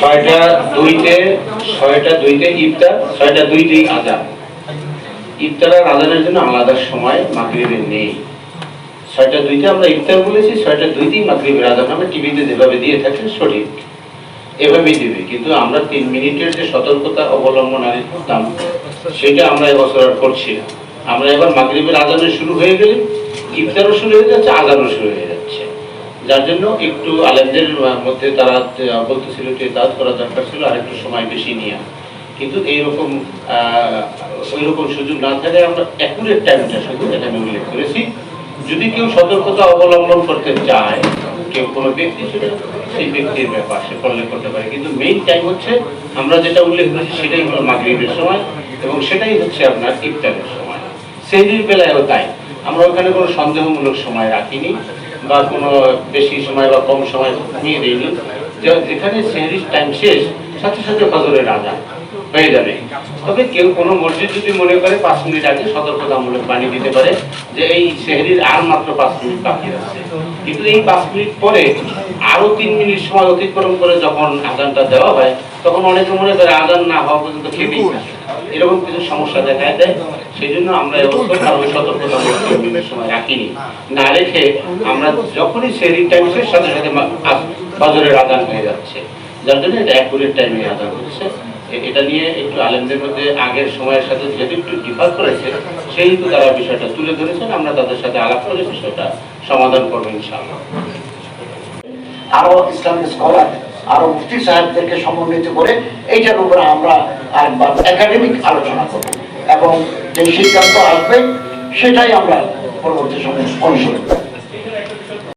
ছয়টা দুইতে ছয়টা দুইতে ইফতার, ছয়টা দুইতেই আজান ইফতার আর আজানের জন্য আলাদা সময় মাগরিবের নেই। ছয়টা দুইতে আমরা ইফতার বলেছি, ছয়টা দুইতেই মাগরিবের আজান। আমরা টিভিতে যেভাবে দিয়ে থাকি, সঠিক। এভাবেই দিবে। কিন্তু আমরা তিন মিনিটের যে সতর্কতা অবলম্বন আগে করতাম সেটা আমরা এবছর আর করছি আমরা এবার মাগরিবের আজানো শুরু হয়ে গেলে, ইফতারও শুরু হয়ে যাচ্ছে, আজানও শুরু হয়ে যাচ্ছে। যার জন্য একটু আলেমদের মধ্যে তারা বলতেছিল যে কাজ করা দরকার ছিল, আর একটু সময় বেশি নিয়ে। কিন্তু এইরকম ওই রকম সুযোগ না থাকলে আমরা অ্যাকুরেট টাইমটা শুধু এখানে উল্লেখ করেছি। যদি কেউ সতর্কতা অবলম্বন করতে চায়, কেউ কোনো ব্যক্তি, সেটা সেই ব্যক্তির ব্যাপার, সে করলে করতে পারে। কিন্তু মেইন টাইম হচ্ছে, আমরা যেটা উল্লেখ করেছি, সেটাই হলো মাগরিবের সময়, এবং সেটাই হচ্ছে আপনার ইফতারের সময়। সেহরির বেলায়ও তাই। আমরা ওখানে কোনো সন্দেহমূলক সময় রাখিনি। বা কোনো বেশি সময় বা কম সময় নিয়ে দিইনি যেখানে সেহরির টাইম শেষ সাথে সাথে ফজরের আজান হয়ে যাবে। তবে কেউ কোনো মসজিদ যদি মনে করে পাঁচ মিনিট আগে সতর্কতামূলক বাণী দিতে পারে যে এই সেহরির আর মাত্র পাঁচ মিনিট বাকি আছে। কিন্তু এই পাঁচ মিনিট পরে আরও তিন মিনিট সময় অতিক্রম করে যখন আজানটা দেওয়া হয় তখন অনেকে মনে করে আজান না হওয়া পর্যন্ত খেতেই থাকে। এরকম কিছু সমস্যা দেখা দেয় সেই জন্য আমরা এবছর কারও সতর্কতামূলক তিন মিনিট সময় রাখিনি। না রেখে আমরা যখনই সেহরির টাইম শেষ সাথে সাথে ফজরের আজান হয়ে যাচ্ছে। যার জন্য এটা অ্যাকুরেট টাইমে আজান হচ্ছে। এটা নিয়ে একটু আলেমদের মধ্যে আগের সময়ের সাথে যেহেতু একটু ডিফার করেছে, সেহেতু তারা বিষয়টা তুলে ধরেছেন, আমরা তাদের সাথে আলাপ করে বিষয়টা সমাধান করব ইনশাআল্লাহ। আরও ইসলামিক স্কলার আরও মুফতি সাহেবদেরকে সমন্বিত করে এইটার উপরে আমরা একবার একাডেমিক আলোচনা করব। এবং যে সিদ্ধান্ত আসবে, সেটাই আমরা পরবর্তী সময় অনুসরণ করব।